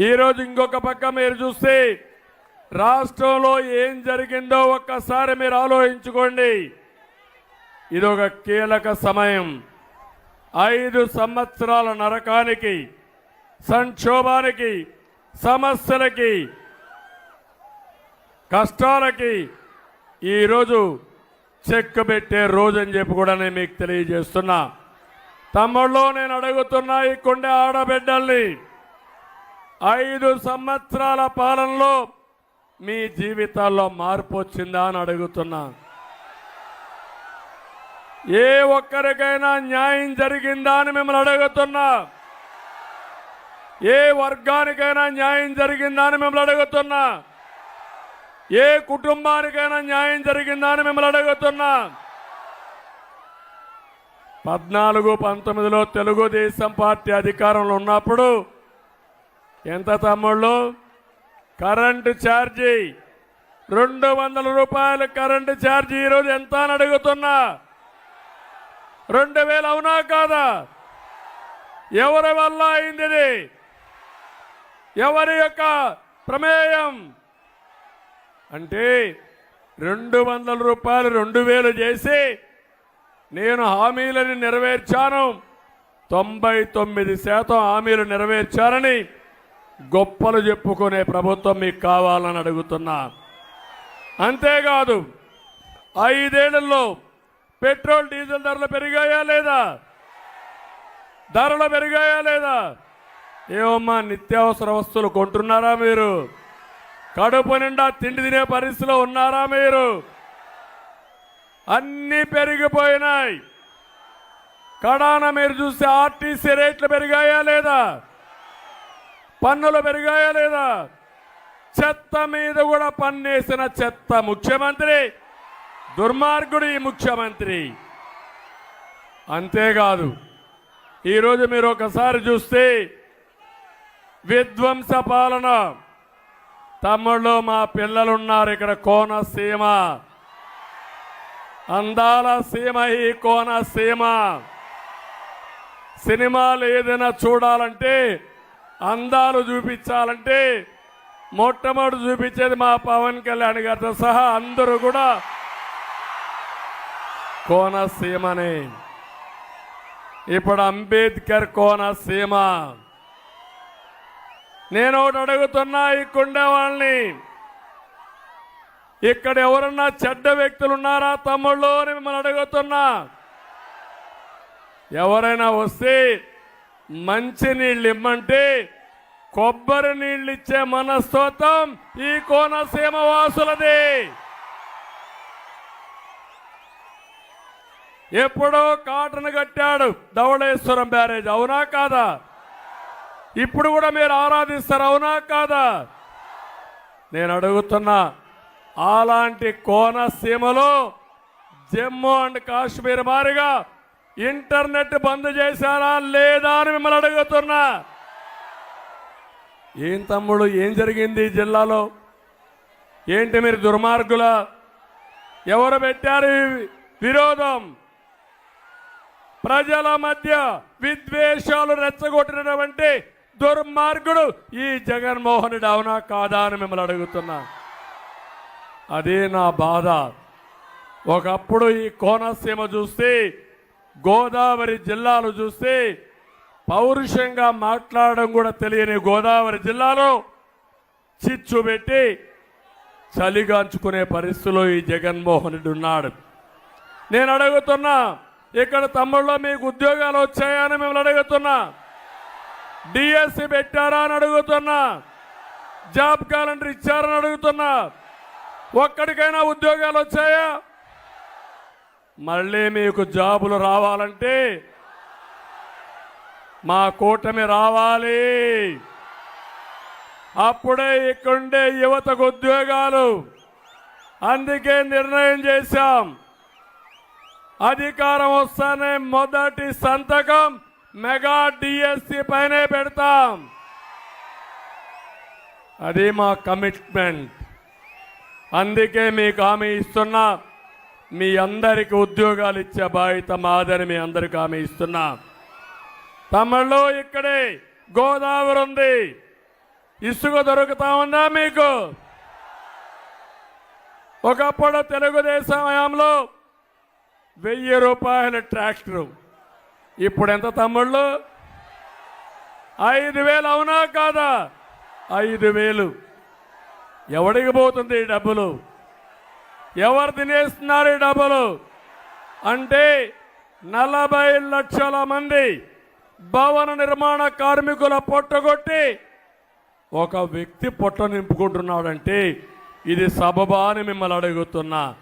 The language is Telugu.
ఈరోజు ఇంకొక పక్క మీరు చూస్తే రాష్ట్రంలో ఏం జరిగిందో ఒక్కసారి మీరు ఆలోచించుకోండి. ఇది ఒక కీలక సమయం. ఐదు సంవత్సరాల నరకానికి సంక్షోభానికి సమస్యలకి కష్టాలకి ఈరోజు చెక్ పెట్టే రోజు అని చెప్పి కూడా నేను మీకు తెలియజేస్తున్నా. తమ్ముళ్ళు నేను అడుగుతున్నా ఈ కొండ ఆడబిడ్డల్ని. ఐదు సంవత్సరాల పాలనలో మీ జీవితాల్లో మార్పు వచ్చిందా అని అడుగుతున్నా. ఏ ఒక్కరికైనా న్యాయం జరిగిందా అని మిమ్మల్ని అడుగుతున్నా. ఏ వర్గానికైనా న్యాయం జరిగిందా అని మిమ్మల్ని అడుగుతున్నా. ఏ కుటుంబానికైనా న్యాయం జరిగిందా అని మిమ్మల్ని అడుగుతున్నా. పద్నాలుగు పంతొమ్మిదిలో తెలుగుదేశం పార్టీ అధికారంలో ఉన్నప్పుడు ఎంత తమ్ముళ్ళు? కరెంటు ఛార్జీ. రెండు వందల రూపాయలు కరెంటు ఛార్జీ ఈరోజు ఎంత అని అడుగుతున్నా? రెండు వేలు అవునా కాదా? ఎవరి వల్ల అయింది ఎవరి యొక్క ప్రమేయం? అంటే రెండు వందల రూపాయలు రెండు వేలు చేసి నేను హామీలను నెరవేర్చాను. తొంభై తొమ్మిది శాతం హామీలు నెరవేర్చారని గొప్పలు చెప్పుకునే ప్రభుత్వం మీకు కావాలని అడుగుతున్నా. అంతేకాదు ఐదేళ్ళలో పెట్రోల్ డీజిల్ ధరలు పెరిగాయా లేదా? ధరలు పెరిగాయా లేదా? ఏమమ్మా నిత్యావసర వస్తువులు కొంటున్నారా మీరు? కడుపు నిండా తిండి తినే పరిస్థితిలో ఉన్నారా మీరు? అన్నీ పెరిగిపోయినాయి. కడాన మీరు చూస్తే ఆర్టీసీ రేట్లు పెరిగాయా లేదా? పన్నులు పెరిగాయా లేదా? చెత్త మీద కూడా పన్నేసిన చెత్త ముఖ్యమంత్రి దుర్మార్గుడు ఈ ముఖ్యమంత్రి. అంతేకాదు ఈరోజు మీరు ఒకసారి చూస్తే విధ్వంస పాలన. తమ్ముళ్ళు మా పిల్లలు ఉన్నారు ఇక్కడ కోనసీమ. అందాల సీమ ఈ కోనసీమ. సినిమాలు ఏదైనా చూడాలంటే అందాలు చూపించాలంటే మొట్టమొదటి చూపించేది మా పవన్ కళ్యాణ్ గారితో సహా అందరూ కూడా కోనసీమని. ఇప్పుడు అంబేద్కర్ కోనసీమ. నేను ఒకటి అడుగుతున్నా ఇక్కడుండే వాళ్ళని. ఇక్కడ ఎవరన్నా చెడ్డ వ్యక్తులు ఉన్నారా తమ్ముళ్ళు అని మిమ్మల్ని అడుగుతున్నా. ఎవరైనా వస్తే మంచి నీళ్ళు ఇమ్మంటే కొబ్బరి నీళ్ళు ఇచ్చే మనస్తోత్వం ఈ కోనసీమ వాసులది. ఎప్పుడో కాటను కట్టాడు ధవళేశ్వరం బ్యారేజ్ అవునా కాదా? ఇప్పుడు కూడా మీరు ఆరాధిస్తారు అవునా కాదా? నేను అడుగుతున్నా అలాంటి కోనసీమలో జమ్మూ అండ్ కాశ్మీర్ మారిగా ఇంటర్నెట్ బంద్ చేశారా లేదా అని మిమ్మల్ని అడుగుతున్నా. ఏం తమ్ముడు ఏం జరిగింది జిల్లాలో? ఏంటి మీరు దుర్మార్గుల? ఎవరు పెట్టారు విరోధం? ప్రజల మధ్య విద్వేషాలు రెచ్చగొట్టినటువంటి దుర్మార్గుడు ఈ జగన్మోహన్ రెడ్డి అవునా కాదా అని మిమ్మల్ని అడుగుతున్నా. అదే నా బాధ. ఒకప్పుడు ఈ కోనసీమ చూస్తే గోదావరి జిల్లాలు చూస్తే పౌరుషంగా మాట్లాడడం కూడా తెలియని గోదావరి జిల్లాలో చిచ్చు పెట్టి చలిగాంచుకునే పరిస్థితిలో ఈ జగన్మోహన్ రెడ్డి ఉన్నాడు. నేను అడుగుతున్నా ఇక్కడ తమ్ముళ్ళో మీకు ఉద్యోగాలు వచ్చాయని మిమ్మల్ని అడుగుతున్నా. డిఎస్సి పెట్టారా అని అడుగుతున్నా. జాబ్ క్యాలెండర్ ఇచ్చారని అడుగుతున్నా. ఒక్కడికైనా ఉద్యోగాలు వచ్చాయా? మళ్ళీ మీకు జాబులు రావాలంటే మా కూటమి రావాలి. అప్పుడే ఇక్కడుండే యువతకు ఉద్యోగాలు. అందుకే నిర్ణయం చేశాం. అధికారం వస్తానే మొదటి సంతకం మెగా డిఎస్సి పైనే పెడతాం. అది మా కమిట్మెంట్. అందుకే మీకు హామీ ఇస్తున్నా. మీ అందరికి ఉద్యోగాలు ఇచ్చే బాధ్యత మాదని మీ అందరికి ఆమె ఇస్తున్నా. తమిళలో ఇక్కడే గోదావరి ఉంది. ఇసుక దొరుకుతా ఉందా మీకు? ఒకప్పుడు తెలుగుదేశం హయాంలో వెయ్యి రూపాయల ట్రాక్టరు. ఇప్పుడు ఎంత తమ్ముళ్ళు? ఐదు వేలు అవునా కాదా? ఐదు వేలు. ఎవడికి పోతుంది డబ్బులు? ఎవరు తినేస్తున్నారు ఈ డబ్బులు? అంటే నలభై లక్షల మంది భవన నిర్మాణ కార్మికుల పొట్టగొట్టి ఒక వ్యక్తి పొట్ట నింపుకుంటున్నాడంటే ఇది సబబా అని మిమ్మల్ని అడుగుతున్నా.